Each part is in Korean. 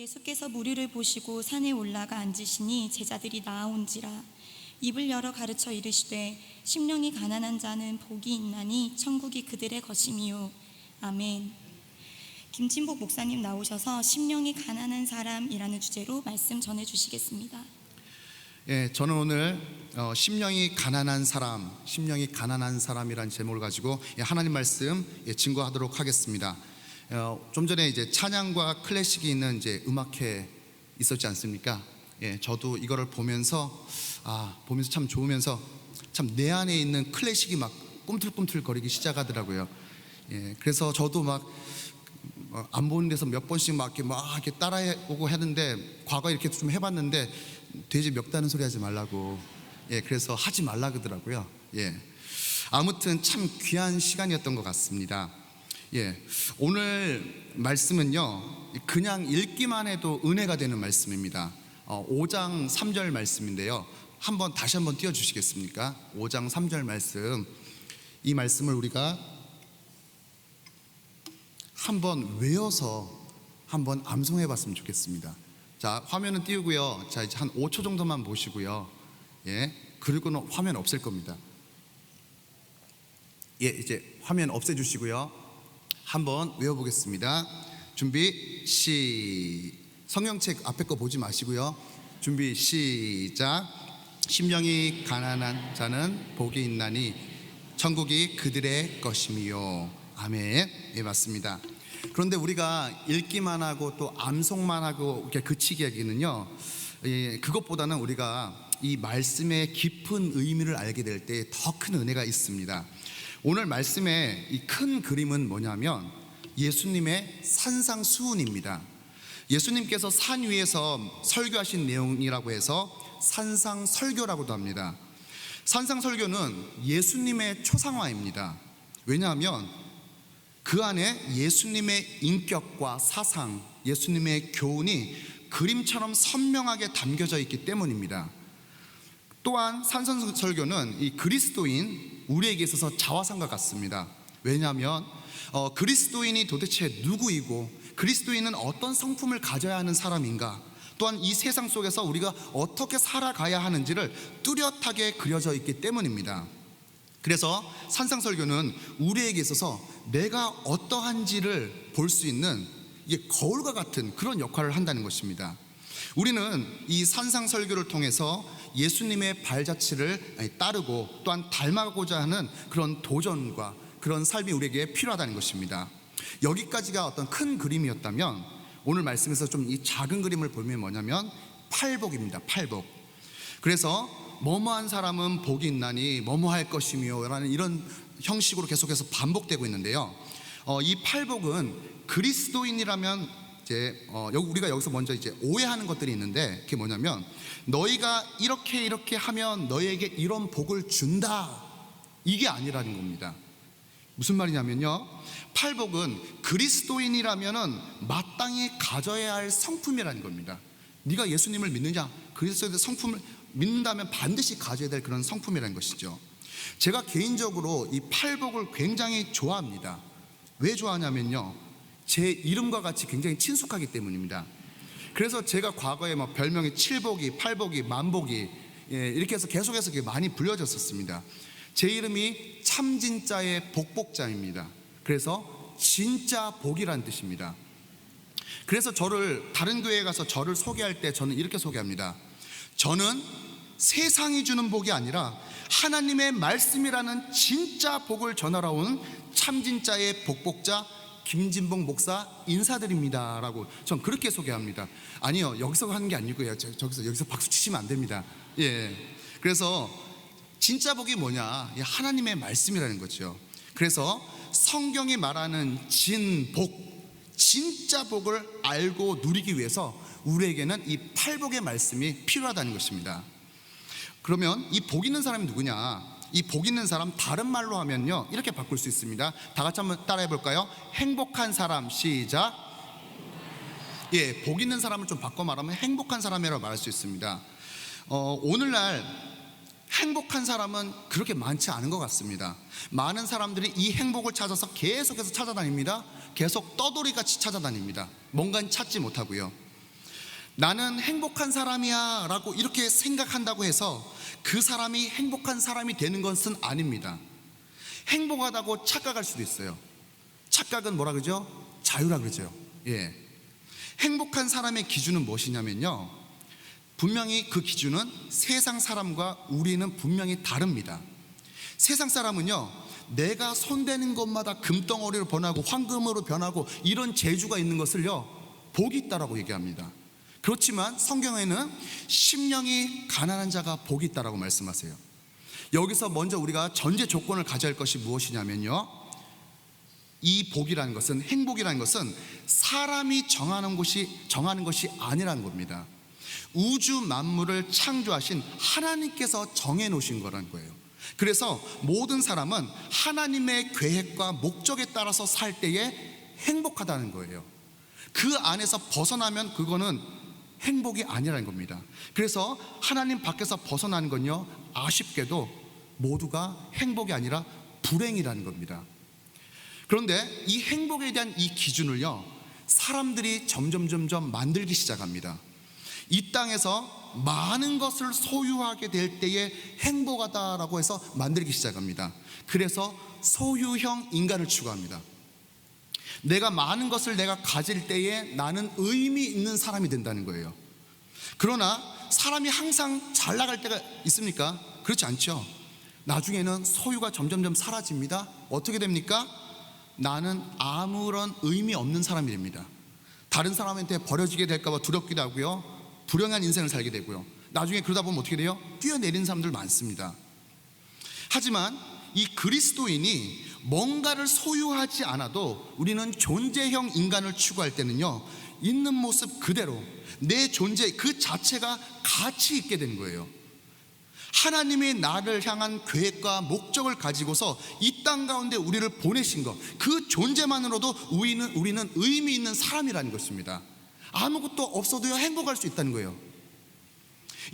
예수께서 무리를 보시고 산에 올라가 앉으시니 제자들이 나아온지라 입을 열어 가르쳐 이르시되 심령이 가난한 자는 복이 있나니 천국이 그들의 것임이요 아멘. 김진복 목사님 나오셔서 심령이 가난한 사람이라는 주제로 말씀 전해 주시겠습니다. 예, 저는 오늘 어, 심령이 가난한 사람, 심령이 가난한 사람이라는 제목을 가지고 예, 하나님 말씀 예, 증거하도록 하겠습니다. 어, 좀 전에 이제 찬양과 클래식이 있는 이제 음악회 있었지 않습니까? 예, 저도 이거를 보면서 아 보면서 참 좋으면서 참 내 안에 있는 클래식이 막 꿈틀꿈틀 거리기 시작하더라고요. 예, 그래서 저도 막 어, 안 보는 데서 몇 번씩 막 이렇게 막 이렇게 따라오고 하는데 과거에 이렇게 좀 해봤는데 돼지 멱다는 소리 하지 말라고 예 그래서 하지 말라 그러더라고요 예 아무튼 참 귀한 시간이었던 것 같습니다 예 오늘 말씀은요 그냥 읽기만 해도 은혜가 되는 말씀입니다 어, 5장 3절 말씀인데요 한번 다시 한번 띄워 주시겠습니까 5장 3절 말씀 이 말씀을 우리가 한번 외워서 한번 암송해 봤으면 좋겠습니다. 자, 화면은 띄우고요. 자, 이제 한 5초 정도만 보시고요. 예. 그리고는 화면 없을 겁니다. 예, 이제 화면 없애 주시고요. 한번 외워 보겠습니다. 준비 시 성경책 앞에 거 보지 마시고요. 준비 시작. 심령이 가난한 자는 복이 있나니 천국이 그들의 것임이요. 아멘. 예, 맞습니다. 그런데 우리가 읽기만 하고 또 암송만 하고 이렇게 그치게 하기는요, 예, 그것보다는 우리가 이 말씀의 깊은 의미를 알게 될 때 더 큰 은혜가 있습니다. 오늘 말씀의 이 큰 그림은 뭐냐면 예수님의 산상수훈입니다. 예수님께서 산 위에서 설교하신 내용이라고 해서 산상설교라고도 합니다. 산상설교는 예수님의 초상화입니다. 왜냐하면 그 안에 예수님의 인격과 사상, 예수님의 교훈이 그림처럼 선명하게 담겨져 있기 때문입니다. 또한 산선설교는 이 그리스도인 우리에게 있어서 자화상과 같습니다. 왜냐하면 어, 그리스도인이 도대체 누구이고 그리스도인은 어떤 성품을 가져야 하는 사람인가 또한 이 세상 속에서 우리가 어떻게 살아가야 하는지를 뚜렷하게 그려져 있기 때문입니다. 그래서 산상설교는 우리에게 있어서 내가 어떠한지를 볼 수 있는 이게 거울과 같은 그런 역할을 한다는 것입니다. 우리는 이 산상설교를 통해서 예수님의 발자취를 따르고 또한 닮아가고자 하는 그런 도전과 그런 삶이 우리에게 필요하다는 것입니다. 여기까지가 어떤 큰 그림이었다면 오늘 말씀에서 좀 이 작은 그림을 보면 뭐냐면 팔복입니다. 팔복. 그래서 뭐뭐한 사람은 복이 있나니 뭐뭐할 것이며라는 이런 형식으로 계속해서 반복되고 있는데요. 어, 이 팔복은 그리스도인이라면 이제 어, 우리가 여기서 먼저 이제 오해하는 것들이 있는데 그게 뭐냐면 너희가 이렇게 이렇게 하면 너희에게 이런 복을 준다 이게 아니라는 겁니다. 무슨 말이냐면요. 팔복은 그리스도인이라면은 마땅히 가져야 할 성품이라는 겁니다. 네가 예수님을 믿느냐? 그리스도의 성품을 믿는다면 반드시 가져야 될 그런 성품이라는 것이죠. 제가 개인적으로 이 팔복을 굉장히 좋아합니다. 왜 좋아하냐면요. 제 이름과 같이 굉장히 친숙하기 때문입니다. 그래서 제가 과거에 뭐 별명이 칠복이, 팔복이, 만복이 예, 이렇게 해서 계속해서 많이 불려졌었습니다. 제 이름이 참진짜의 복복자입니다. 그래서 진짜 복이란 뜻입니다. 그래서 저를 다른 교회에 가서 저를 소개할 때 저는 이렇게 소개합니다. 저는 세상이 주는 복이 아니라 하나님의 말씀이라는 진짜 복을 전하러 온 참진짜의 복복자 김진봉 목사 인사드립니다라고 전 그렇게 소개합니다. 아니요 여기서 하는 게 아니고요. 저, 저기서 여기서 박수 치시면 안 됩니다. 예. 그래서 진짜 복이 뭐냐? 이 하나님의 말씀이라는 거죠. 그래서 성경이 말하는 진복, 진짜 복을 알고 누리기 위해서 우리에게는 이 팔복의 말씀이 필요하다는 것입니다. 그러면 이 복 있는 사람이 누구냐? 이 복 있는 사람 다른 말로 하면요 이렇게 바꿀 수 있습니다. 다 같이 한번 따라해 볼까요? 행복한 사람 시작. 예, 복 있는 사람을 좀 바꿔 말하면 행복한 사람이라고 말할 수 있습니다. 어, 오늘날 행복한 사람은 그렇게 많지 않은 것 같습니다. 많은 사람들이 이 행복을 찾아서 계속해서 찾아다닙니다. 계속 떠돌이 같이 찾아다닙니다. 뭔가 찾지 못하고요. 나는 행복한 사람이야 라고 이렇게 생각한다고 해서 그 사람이 행복한 사람이 되는 것은 아닙니다. 행복하다고 착각할 수도 있어요. 착각은 뭐라 그러죠? 자유라 그러죠. 예. 행복한 사람의 기준은 무엇이냐면요. 분명히 그 기준은 세상 사람과 우리는 분명히 다릅니다. 세상 사람은요, 내가 손대는 것마다 금덩어리로 변하고 황금으로 변하고 이런 재주가 있는 것을요, 복이 있다라고 얘기합니다. 그렇지만 성경에는 심령이 가난한 자가 복이 있다라고 말씀하세요. 여기서 먼저 우리가 전제 조건을 가져야 할 것이 무엇이냐면요. 이 복이라는 것은 행복이라는 것은 사람이 정하는 것이 정하는 것이 아니라는 겁니다. 우주 만물을 창조하신 하나님께서 정해 놓으신 거라는 거예요. 그래서 모든 사람은 하나님의 계획과 목적에 따라서 살 때에 행복하다는 거예요. 그 안에서 벗어나면 그거는 행복이 아니라는 겁니다. 그래서 하나님 밖에서 벗어나는 건요, 아쉽게도 모두가 행복이 아니라 불행이라는 겁니다. 그런데 이 행복에 대한 이 기준을요, 사람들이 점점 점점 만들기 시작합니다. 이 땅에서 많은 것을 소유하게 될 때에 행복하다라고 해서 만들기 시작합니다. 그래서 소유형 인간을 추구합니다. 내가 많은 것을 내가 가질 때에 나는 의미 있는 사람이 된다는 거예요. 그러나 사람이 항상 잘 나갈 때가 있습니까? 그렇지 않죠. 나중에는 소유가 점점점 사라집니다. 어떻게 됩니까? 나는 아무런 의미 없는 사람이 됩니다. 다른 사람한테 버려지게 될까봐 두렵기도 하고요. 불행한 인생을 살게 되고요. 나중에 그러다 보면 어떻게 돼요? 뛰어내리는 사람들 많습니다. 하지만 이 그리스도인이 뭔가를 소유하지 않아도 우리는 존재형 인간을 추구할 때는요, 있는 모습 그대로 내 존재 그 자체가 가치 있게 되는 거예요. 하나님이 나를 향한 계획과 목적을 가지고서 이 땅 가운데 우리를 보내신 것, 그 존재만으로도 우리는, 우리는 의미 있는 사람이라는 것입니다. 아무것도 없어도요, 행복할 수 있다는 거예요.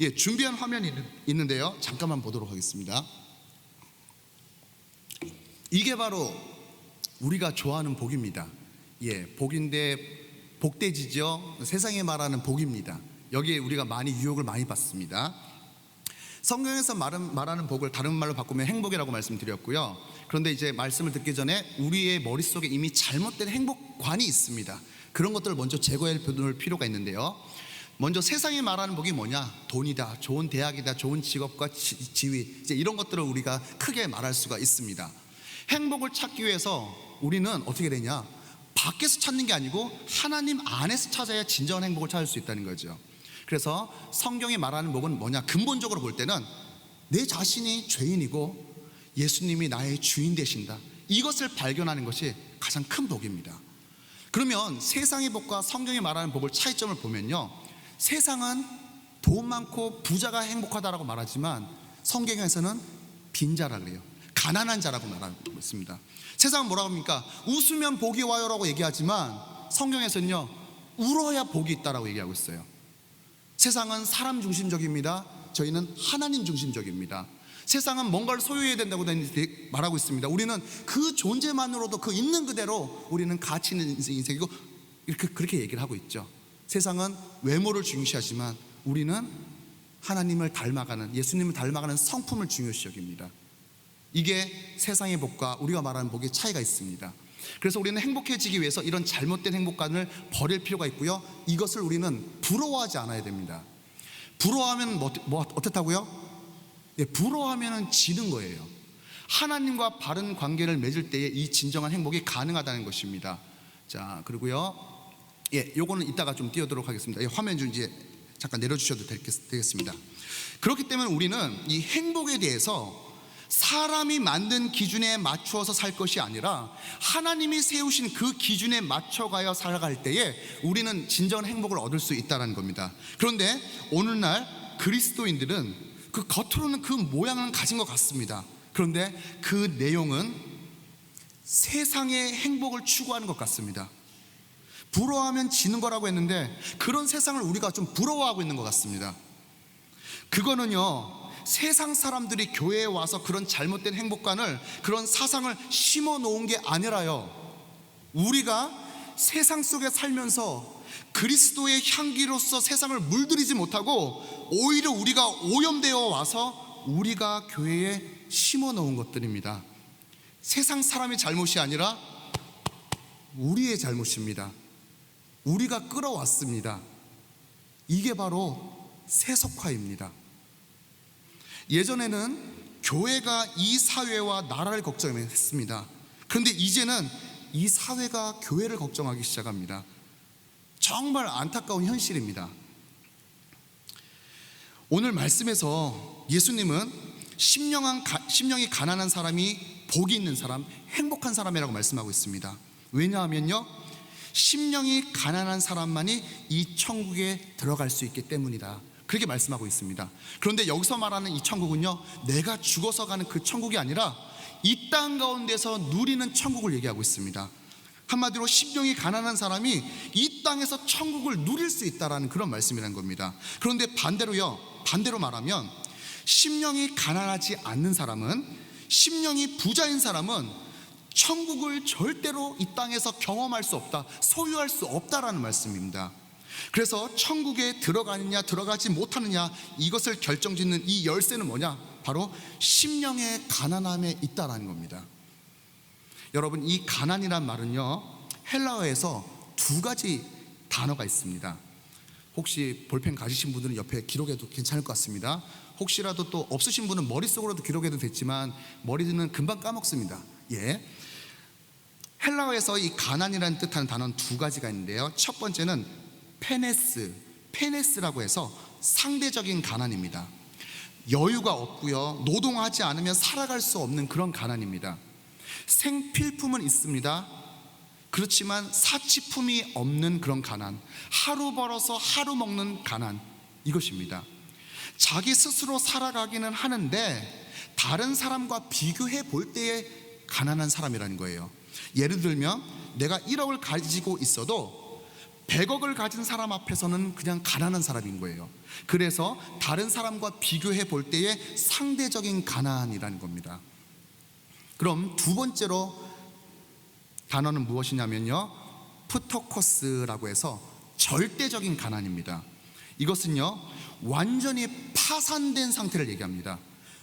예, 준비한 화면이 있는- 있는데요. 잠깐만 보도록 하겠습니다. 이게 바로 우리가 좋아하는 복입니다. 예, 복인데 복돼지죠. 세상에 말하는 복입니다. 여기에 우리가 많이 유혹을 많이 받습니다. 성경에서 말은, 말하는 복을 다른 말로 바꾸면 행복이라고 말씀드렸고요. 그런데 이제 말씀을 듣기 전에 우리의 머릿속에 이미 잘못된 행복관이 있습니다. 그런 것들을 먼저 제거해 볼 필요가 있는데요. 먼저 세상에 말하는 복이 뭐냐? 돈이다, 좋은 대학이다, 좋은 직업과 지, 지위, 이제 이런 것들을 우리가 크게 말할 수가 있습니다. 행복을 찾기 위해서 우리는 어떻게 되냐? 밖에서 찾는 게 아니고 하나님 안에서 찾아야 진정한 행복을 찾을 수 있다는 거죠. 그래서 성경이 말하는 복은 뭐냐? 근본적으로 볼 때는 내 자신이 죄인이고 예수님이 나의 주인 되신다. 이것을 발견하는 것이 가장 큰 복입니다. 그러면 세상의 복과 성경이 말하는 복을 차이점을 보면요. 세상은 돈 많고 부자가 행복하다라고 말하지만 성경에서는 빈자라 그래요. 가난한 자라고 말하고 있습니다. 세상은 뭐라고 합니까? 웃으면 복이 와요라고 얘기하지만 성경에서는요. 울어야 복이 있다라고 얘기하고 있어요. 세상은 사람 중심적입니다. 저희는 하나님 중심적입니다. 세상은 뭔가를 소유해야 된다고 말하고 있습니다. 우리는 그 존재만으로도 그 있는 그대로 우리는 가치 있는 인생이고 이렇게 그렇게 얘기를 하고 있죠. 세상은 외모를 중요시하지만 우리는 하나님을 닮아가는 예수님을 닮아가는 성품을 중요시 여깁니다. 이게 세상의 복과 우리가 말하는 복의 차이가 있습니다. 그래서 우리는 행복해지기 위해서 이런 잘못된 행복관을 버릴 필요가 있고요. 이것을 우리는 부러워하지 않아야 됩니다. 부러워하면 뭐, 뭐 어떻다고요? 예, 부러워하면 지는 거예요. 하나님과 바른 관계를 맺을 때에 이 진정한 행복이 가능하다는 것입니다. 자, 그리고요. 예, 요거는 이따가 좀 띄워도록 하겠습니다. 예, 화면 좀 이제 잠깐 내려주셔도 되겠, 되겠습니다. 그렇기 때문에 우리는 이 행복에 대해서 사람이 만든 기준에 맞추어서 살 것이 아니라 하나님이 세우신 그 기준에 맞춰가야 살아갈 때에 우리는 진정한 행복을 얻을 수 있다는 겁니다. 그런데 오늘날 그리스도인들은 그 겉으로는 그 모양은 가진 것 같습니다. 그런데 그 내용은 세상의 행복을 추구하는 것 같습니다. 부러워하면 지는 거라고 했는데 그런 세상을 우리가 좀 부러워하고 있는 것 같습니다. 그거는요, 세상 사람들이 교회에 와서 그런 잘못된 행복관을 그런 사상을 심어 놓은 게 아니라요. 우리가 세상 속에 살면서 그리스도의 향기로서 세상을 물들이지 못하고 오히려 우리가 오염되어 와서 우리가 교회에 심어 놓은 것들입니다. 세상 사람의 잘못이 아니라 우리의 잘못입니다. 우리가 끌어왔습니다. 이게 바로 세속화입니다. 예전에는 교회가 이 사회와 나라를 걱정했습니다. 그런데 이제는 이 사회가 교회를 걱정하기 시작합니다. 정말 안타까운 현실입니다. 오늘 말씀에서 예수님은 심령한, 심령이 가난한 사람이 복이 있는 사람, 행복한 사람이라고 말씀하고 있습니다. 왜냐하면요, 심령이 가난한 사람만이 이 천국에 들어갈 수 있기 때문이다. 그렇게 말씀하고 있습니다. 그런데 여기서 말하는 이 천국은요, 내가 죽어서 가는 그 천국이 아니라 이 땅 가운데서 누리는 천국을 얘기하고 있습니다. 한마디로 심령이 가난한 사람이 이 땅에서 천국을 누릴 수 있다라는 그런 말씀이라는 겁니다. 그런데 반대로요, 반대로 말하면 심령이 가난하지 않는 사람은 심령이 부자인 사람은 천국을 절대로 이 땅에서 경험할 수 없다, 소유할 수 없다라는 말씀입니다. 그래서 천국에 들어가느냐 들어가지 못하느냐 이것을 결정짓는 이 열쇠는 뭐냐? 바로 심령의 가난함에 있다라는 겁니다. 여러분 이 가난이란 말은요 헬라어에서 두 가지 단어가 있습니다. 혹시 볼펜 가지신 분들은 옆에 기록해도 괜찮을 것 같습니다. 혹시라도 또 없으신 분은 머릿속으로도 기록해도 됐지만 머리는 금방 까먹습니다. 예. 헬라어에서 이 가난이라는 뜻하는 단어는 두 가지가 있는데요. 첫 번째는 페네스, 페네스라고 해서 상대적인 가난입니다. 여유가 없고요. 노동하지 않으면 살아갈 수 없는 그런 가난입니다. 생필품은 있습니다. 그렇지만 사치품이 없는 그런 가난, 하루 벌어서 하루 먹는 가난, 이것입니다. 자기 스스로 살아가기는 하는데 다른 사람과 비교해 볼 때에 가난한 사람이라는 거예요. 예를 들면 내가 1억을 가지고 있어도 100억을 가진 사람 앞에서는 그냥 가난한 사람인 거예요. 그래서 다른 사람과 비교해 볼 때에 상대적인 가난이라는 겁니다. 그럼 두 번째로 단어는 무엇이냐면요. 푸토코스라고 해서 절대적인 가난입니다. 이것은요. 완전히 파산된 상태를 얘기합니다.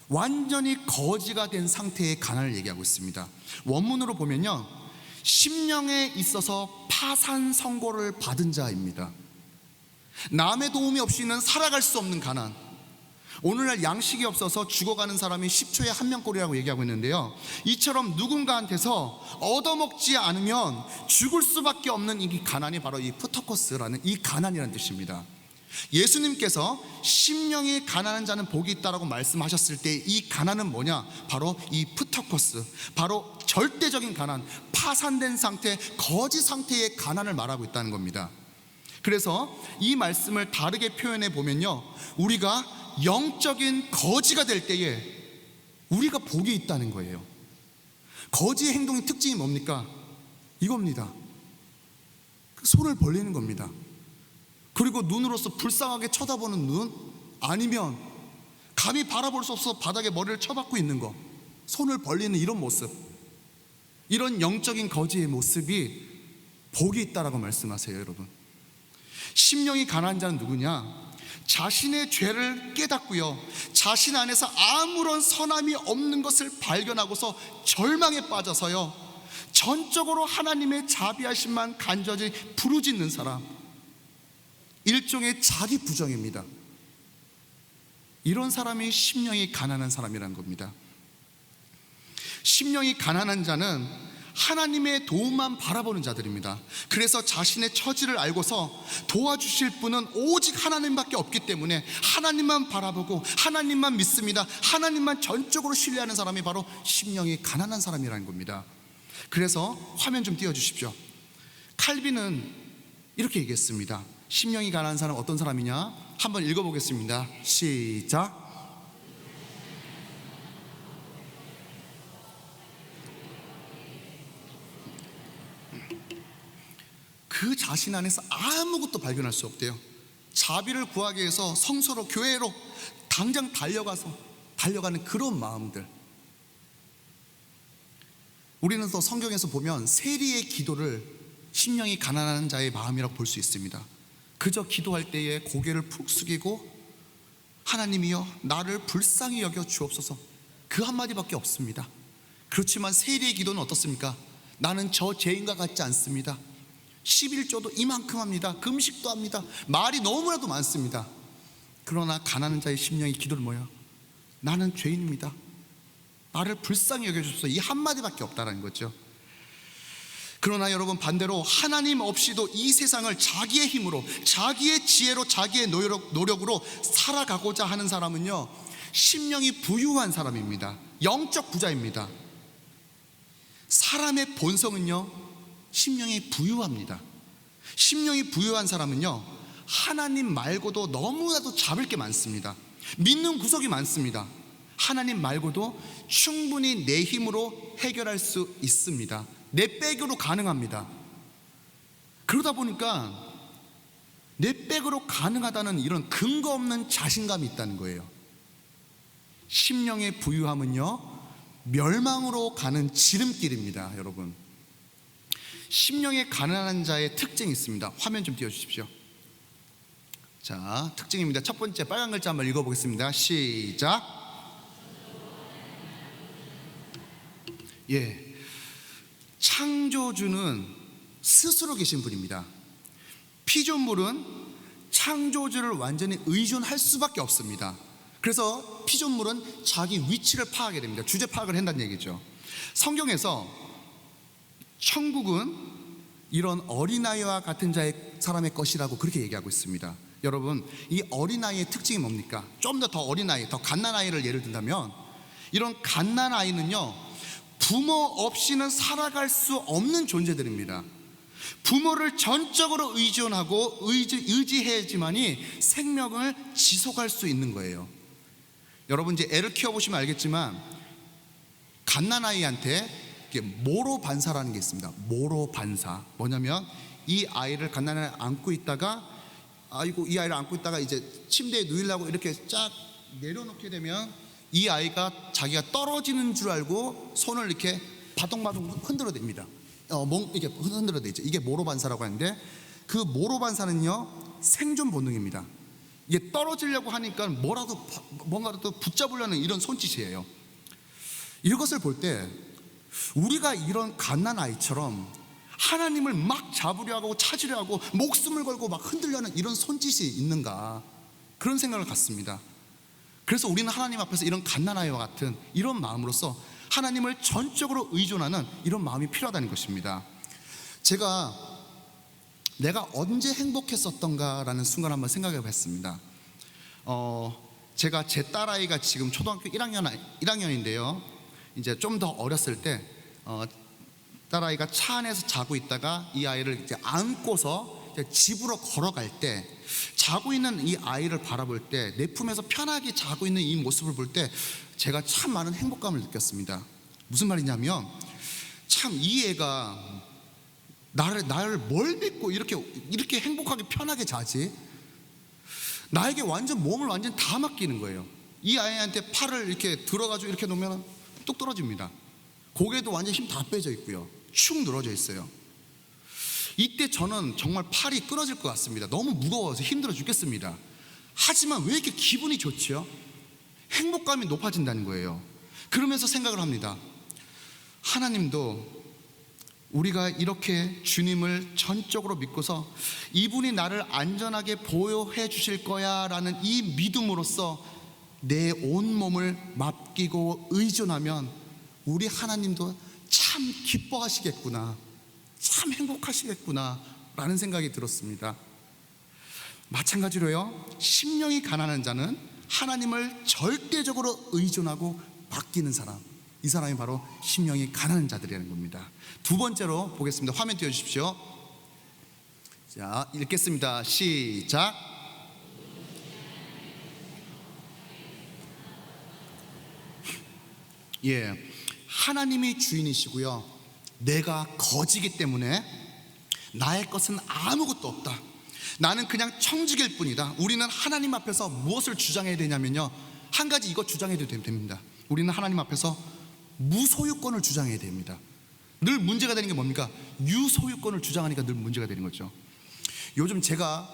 완전히 거지가 된 상태의 가난을 얘기하고 있습니다. 원문으로 보면요. 심령에 있어서 파산 선고를 받은 자입니다. 남의 도움이 없이는 살아갈 수 없는 가난. 오늘날 양식이 없어서 죽어가는 사람이 10초에 한 명꼴이라고 얘기하고 있는데요. 이처럼 누군가한테서 얻어먹지 않으면 죽을 수밖에 없는 이 가난이 바로 이 푸터코스라는 이 가난이라는 뜻입니다. 예수님께서 심령이 가난한 자는 복이 있다라고 말씀하셨을 때 이 가난은 뭐냐? 바로 이 푸터코스, 바로 절대적인 가난, 파산된 상태, 거지 상태의 가난을 말하고 있다는 겁니다. 그래서 이 말씀을 다르게 표현해 보면요, 우리가 영적인 거지가 될 때에 우리가 복이 있다는 거예요. 거지의 행동의 특징이 뭡니까? 이겁니다. 손을 벌리는 겁니다. 그리고 눈으로서 불쌍하게 쳐다보는 눈 아니면 감히 바라볼 수 없어 바닥에 머리를 쳐박고 있는 거 손을 벌리는 이런 모습 이런 영적인 거지의 모습이 복이 있다라고 말씀하세요 여러분. 심령이 가난한 자는 누구냐? 자신의 죄를 깨닫고요. 자신 안에서 아무런 선함이 없는 것을 발견하고서 절망에 빠져서요. 전적으로 하나님의 자비하심만 간절히 부르짖는 사람 일종의 자기 부정입니다. 이런 사람이 심령이 가난한 사람이라는 겁니다. 심령이 가난한 자는 하나님의 도움만 바라보는 자들입니다. 그래서 자신의 처지를 알고서 도와주실 분은 오직 하나님밖에 없기 때문에 하나님만 바라보고 하나님만 믿습니다. 하나님만 전적으로 신뢰하는 사람이 바로 심령이 가난한 사람이라는 겁니다. 그래서 화면 좀 띄워 주십시오. 칼빈은 이렇게 얘기했습니다. 심령이 가난한 사람 어떤 사람이냐? 한번 읽어보겠습니다. 시작. 그 자신 안에서 아무것도 발견할 수 없대요. 자비를 구하기 위해서 성소로 교회로 당장 달려가서 달려가는 그런 마음들. 우리는 또 성경에서 보면 세리의 기도를 심령이 가난한 자의 마음이라고 볼 수 있습니다. 그저 기도할 때에 고개를 푹 숙이고 하나님이여 나를 불쌍히 여겨 주옵소서 그 한마디밖에 없습니다. 그렇지만 세리의 기도는 어떻습니까? 나는 저 죄인과 같지 않습니다. 11조도 이만큼 합니다. 금식도 합니다. 말이 너무나도 많습니다. 그러나 가난한 자의 심령의 기도는 뭐예요? 나는 죄인입니다. 나를 불쌍히 여겨주소서 이 한마디밖에 없다는 거죠. 그러나 여러분 반대로 하나님 없이도 이 세상을 자기의 힘으로 자기의 지혜로 자기의 노력, 노력으로 살아가고자 하는 사람은요 심령이 부유한 사람입니다. 영적 부자입니다. 사람의 본성은요 심령이 부유합니다. 심령이 부유한 사람은요 하나님 말고도 너무나도 잡을 게 많습니다. 믿는 구석이 많습니다. 하나님 말고도 충분히 내 힘으로 해결할 수 있습니다 내 백으로 가능합니다. 그러다 보니까 내 백으로 가능하다는 이런 근거 없는 자신감이 있다는 거예요. 심령의 부유함은요 멸망으로 가는 지름길입니다 여러분. 심령의 가난한 자의 특징이 있습니다. 화면 좀 띄워주십시오. 자 특징입니다. 첫 번째 빨간 글자 한번 읽어보겠습니다. 시작. 예 창조주는 스스로 계신 분입니다. 피조물은 창조주를 완전히 의존할 수밖에 없습니다. 그래서 피조물은 자기 위치를 파악하게 됩니다. 주제 파악을 한다는 얘기죠. 성경에서 천국은 이런 어린아이와 같은 자의 사람의 것이라고 그렇게 얘기하고 있습니다. 여러분 이 어린아이의 특징이 뭡니까? 좀 더 더 어린아이, 더 갓난아이를 예를 든다면 이런 갓난아이는요 부모 없이는 살아갈 수 없는 존재들입니다. 부모를 전적으로 의존하고 의지, 의지해야지만이 생명을 지속할 수 있는 거예요. 여러분 이제 애를 키워보시면 알겠지만 갓난아이한테 모로 반사라는 게 있습니다. 모로 반사. 뭐냐면 이 아이를 갓난아이를 안고 있다가 아이고 이 아이를 안고 있다가 이제 침대에 누이려고 이렇게 쫙 내려놓게 되면 이 아이가 자기가 떨어지는 줄 알고 손을 이렇게 바동바동 흔들어댑니다. 어, 몽 이게 흔들어대죠. 이게 모로 반사라고 하는데 그 모로 반사는요 생존 본능입니다. 이게 떨어지려고 하니까 뭐라도 바- 뭔가라도 붙잡으려는 이런 손짓이에요. 이것을 볼 때 우리가 이런 갓난 아이처럼 하나님을 막 잡으려 하고 찾으려 하고 목숨을 걸고 막 흔들려는 이런 손짓이 있는가 그런 생각을 갖습니다. 그래서 우리는 하나님 앞에서 이런 갓난아이와 같은 이런 마음으로서 하나님을 전적으로 의존하는 이런 마음이 필요하다는 것입니다. 제가 내가 언제 행복했었던가라는 순간 한번 생각해 봤습니다. 어, 제가 제 딸아이가 지금 초등학교 1학년, 1학년인데요. 이제 좀 더 어렸을 때, 어, 딸아이가 차 안에서 자고 있다가 이 아이를 이제 안고서 이제 집으로 걸어갈 때 자고 있는 이 아이를 바라볼 때 내 품에서 편하게 자고 있는 이 모습을 볼 때 제가 참 많은 행복감을 느꼈습니다. 무슨 말이냐면 참 이 애가 나를 나를 뭘 믿고 이렇게 이렇게 행복하게 편하게 자지? 나에게 완전 몸을 완전 다 맡기는 거예요. 이 아이한테 팔을 이렇게 들어가지고 이렇게 놓으면 뚝 떨어집니다. 고개도 완전 힘 다 빼져 있고요. 축 늘어져 있어요. 이때 저는 정말 팔이 끊어질 것 같습니다. 너무 무거워서 힘들어 죽겠습니다. 하지만 왜 이렇게 기분이 좋지요? 행복감이 높아진다는 거예요. 그러면서 생각을 합니다. 하나님도 우리가 이렇게 주님을 전적으로 믿고서 이분이 나를 안전하게 보호해 주실 거야 라는 이 믿음으로써 내 온 몸을 맡기고 의존하면 우리 하나님도 참 기뻐하시겠구나. 참 행복하시겠구나. 라는 생각이 들었습니다. 마찬가지로요, 심령이 가난한 자는 하나님을 절대적으로 의존하고 맡기는 사람. 이 사람이 바로 심령이 가난한 자들이라는 겁니다. 두 번째로 보겠습니다. 화면 띄워주십시오. 자, 읽겠습니다. 시작. 예. 하나님이 주인이시고요. 내가 거지기 때문에 나의 것은 아무것도 없다. 나는 그냥 청직일 뿐이다. 우리는 하나님 앞에서 무엇을 주장해야 되냐면요. 한 가지 이것 주장해도 됩니다. 우리는 하나님 앞에서 무소유권을 주장해야 됩니다. 늘 문제가 되는 게 뭡니까? 유소유권을 주장하니까 늘 문제가 되는 거죠. 요즘 제가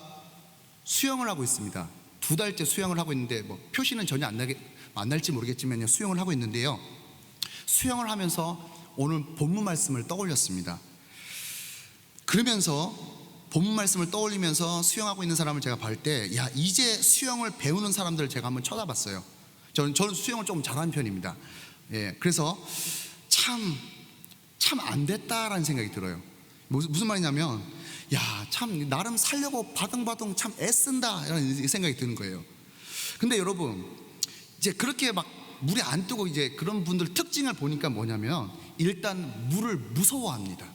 수영을 하고 있습니다. 두 달째 수영을 하고 있는데 뭐 표시는 전혀 안 나게 안 날지 모르겠지만 수영을 하고 있는데요. 수영을 하면서 오늘 본문 말씀을 떠올렸습니다. 그러면서 본문 말씀을 떠올리면서 수영하고 있는 사람을 제가 볼 때, 야 이제 수영을 배우는 사람들을 제가 한번 쳐다봤어요. 저는 저는 수영을 조금 잘하는 편입니다. 예, 그래서 참 참 안 됐다라는 생각이 들어요. 무슨, 무슨 말이냐면, 야, 참, 나름 살려고 바둥바둥 참 애쓴다. 이런 생각이 드는 거예요. 근데 여러분, 이제 그렇게 막 물에 안 뜨고 이제 그런 분들 특징을 보니까 뭐냐면, 일단 물을 무서워합니다.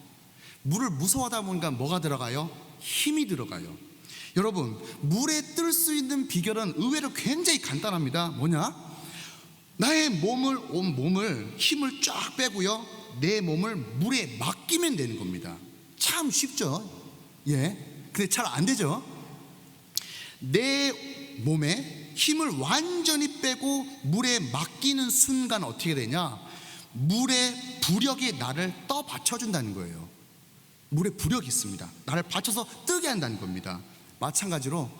물을 무서워하다 보니까 뭐가 들어가요? 힘이 들어가요. 여러분, 물에 뜰 수 있는 비결은 의외로 굉장히 간단합니다. 뭐냐? 나의 몸을 온 몸을 힘을 쫙 빼고요. 내 몸을 물에 맡기면 되는 겁니다. 참 쉽죠? 예. 근데 잘 안 되죠? 내 몸에 힘을 완전히 빼고 물에 맡기는 순간 어떻게 되냐? 물의 부력이 나를 떠 받쳐준다는 거예요. 물에 부력이 있습니다. 나를 받쳐서 뜨게 한다는 겁니다. 마찬가지로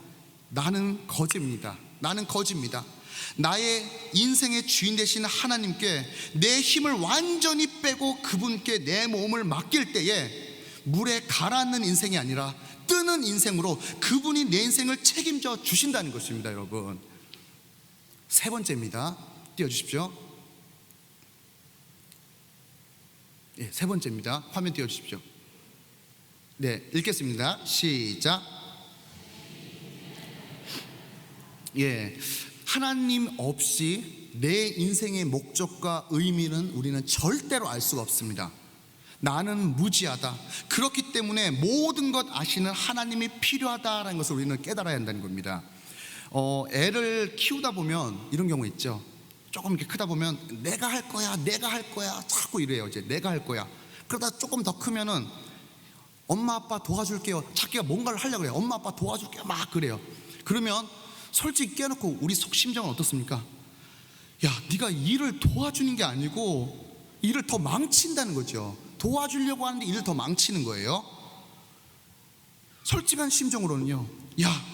나는 거지입니다. 나는 거지입니다. 나의 인생의 주인 되시는 하나님께 내 힘을 완전히 빼고 그분께 내 몸을 맡길 때에 물에 가라앉는 인생이 아니라 뜨는 인생으로 그분이 내 인생을 책임져 주신다는 것입니다, 여러분. 세 번째입니다. 띄워주십시오. 예, 세 번째입니다. 화면 띄워주십시오. 네, 읽겠습니다. 시작. 예, 하나님 없이 내 인생의 목적과 의미는 우리는 절대로 알 수가 없습니다. 나는 무지하다. 그렇기 때문에 모든 것 아시는 하나님이 필요하다라는 것을 우리는 깨달아야 한다는 겁니다. 어, 애를 키우다 보면 이런 경우 있죠. 조금 이렇게 크다 보면 내가 할 거야, 내가 할 거야, 자꾸 이래요. 이제 내가 할 거야. 그러다 조금 더 크면은 엄마 아빠 도와줄게요. 자기가 뭔가를 하려고 그래요. 엄마 아빠 도와줄게요. 막 그래요. 그러면 솔직히 깨놓고 우리 속 심정은 어떻습니까? 야, 네가 일을 도와주는 게 아니고 일을 더 망친다는 거죠. 도와주려고 하는데 일을 더 망치는 거예요. 솔직한 심정으로는요. 야,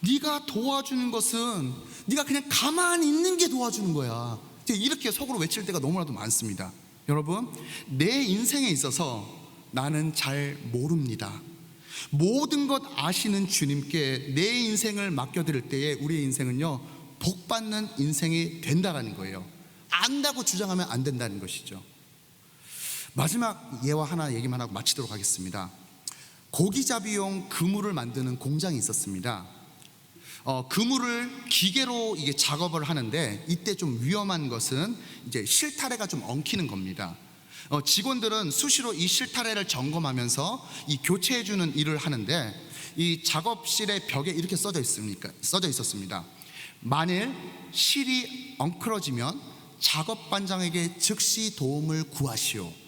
네가 도와주는 것은 네가 그냥 가만히 있는 게 도와주는 거야. 이렇게 속으로 외칠 때가 너무나도 많습니다. 여러분, 내 인생에 있어서 나는 잘 모릅니다. 모든 것 아시는 주님께 내 인생을 맡겨드릴 때에 우리의 인생은요, 복 받는 인생이 된다는 거예요. 안다고 주장하면 안 된다는 것이죠. 마지막 예와 하나 얘기만 하고 마치도록 하겠습니다. 고기잡이용 그물을 만드는 공장이 있었습니다. 어, 그물을 기계로 이게 작업을 하는데 이때 좀 위험한 것은 이제 실타래가 좀 엉키는 겁니다. 어, 직원들은 수시로 이 실타래를 점검하면서 이 교체해주는 일을 하는데 이 작업실의 벽에 이렇게 써져 있습니까? 써져 있었습니다. 만일 실이 엉클어지면 작업 반장에게 즉시 도움을 구하시오.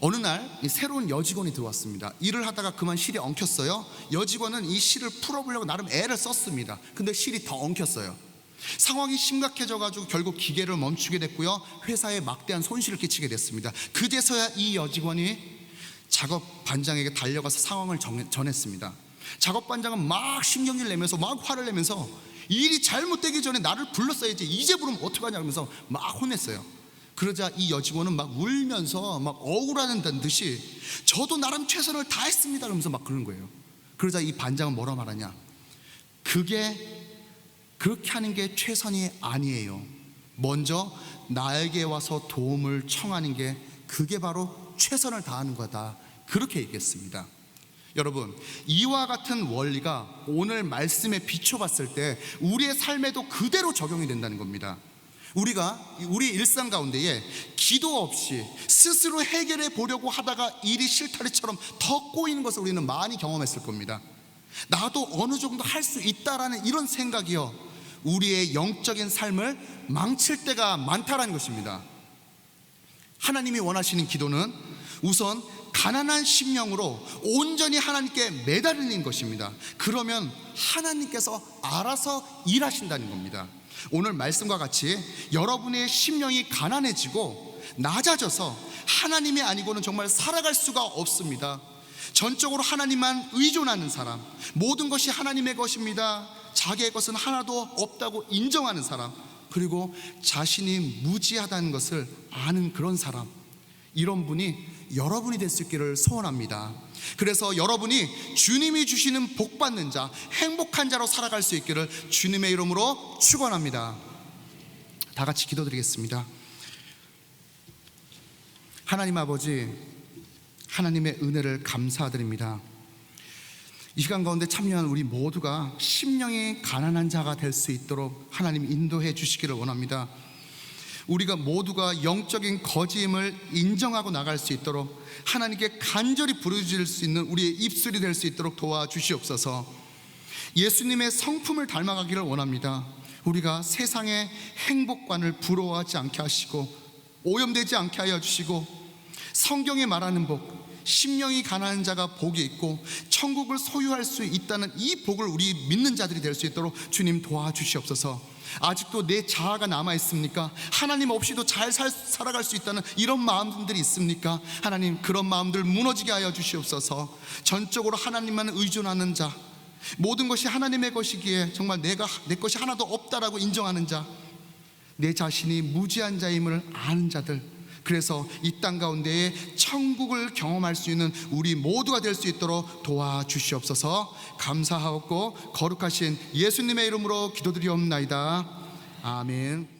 어느 날이 새로운 여직원이 들어왔습니다. 일을 하다가 그만 실이 엉켰어요. 여직원은 이 실을 풀어보려고 나름 애를 썼습니다. 근데 실이 더 엉켰어요. 상황이 심각해져 가지고 결국 기계를 멈추게 됐고요. 회사에 막대한 손실을 끼치게 됐습니다. 그제서야 이 여직원이 작업 반장에게 달려가서 상황을 정- 전했습니다. 작업 반장은 막 신경질 내면서 막 화를 내면서 일이 잘못되기 전에 나를 불렀어야지 이제 부르면 어떡하냐 그러면서 막 혼냈어요. 그러자 이 여직원은 막 울면서 막 억울하다는 듯이 저도 나름 최선을 다했습니다 그러면서 막 그러는 거예요. 그러자 이 반장은 뭐라 말하냐? 그게 그렇게 하는 게 최선이 아니에요. 먼저 나에게 와서 도움을 청하는 게 그게 바로 최선을 다하는 거다. 그렇게 얘기했습니다. 여러분, 이와 같은 원리가 오늘 말씀에 비춰봤을 때 우리의 삶에도 그대로 적용이 된다는 겁니다. 우리가 우리 일상 가운데에 기도 없이 스스로 해결해 보려고 하다가 일이 실타래처럼 더 꼬이는 것을 우리는 많이 경험했을 겁니다. 나도 어느 정도 할 수 있다라는 이런 생각이요. 우리의 영적인 삶을 망칠 때가 많다라는 것입니다. 하나님이 원하시는 기도는 우선 가난한 심령으로 온전히 하나님께 매달리는 것입니다. 그러면 하나님께서 알아서 일하신다는 겁니다. 오늘 말씀과 같이 여러분의 심령이 가난해지고 낮아져서 하나님이 아니고는 정말 살아갈 수가 없습니다. 전적으로 하나님만 의존하는 사람, 모든 것이 하나님의 것입니다. 자기의 것은 하나도 없다고 인정하는 사람, 그리고 자신이 무지하다는 것을 아는 그런 사람, 이런 분이 여러분이 될 수 있기를 소원합니다. 그래서 여러분이 주님이 주시는 복 받는 자, 행복한 자로 살아갈 수 있기를 주님의 이름으로 축원합니다. 다 같이 기도드리겠습니다. 하나님 아버지, 하나님의 은혜를 감사드립니다. 이 시간 가운데 참여한 우리 모두가 심령이 가난한 자가 될 수 있도록 하나님 인도해 주시기를 원합니다. 우리가 모두가 영적인 거짓임을 인정하고 나갈 수 있도록 하나님께 간절히 부르짖을 수 있는 우리의 입술이 될 수 있도록 도와주시옵소서. 예수님의 성품을 닮아가기를 원합니다. 우리가 세상의 행복관을 부러워하지 않게 하시고 오염되지 않게 하여 주시고 성경에 말하는 복, 심령이 가난한 자가 복이 있고 천국을 소유할 수 있다는 이 복을 우리 믿는 자들이 될 수 있도록 주님 도와주시옵소서. 아직도 내 자아가 남아 있습니까? 하나님 없이도 잘 살, 살아갈 수 있다는 이런 마음들이 있습니까? 하나님 그런 마음들 무너지게 하여 주시옵소서. 전적으로 하나님만 의존하는 자, 모든 것이 하나님의 것이기에 정말 내가 내 것이 하나도 없다라고 인정하는 자, 내 자신이 무지한 자임을 아는 자들. 그래서 이 땅 가운데에 천국을 경험할 수 있는 우리 모두가 될 수 있도록 도와주시옵소서. 감사하고 거룩하신 예수님의 이름으로 기도드리옵나이다. 아멘.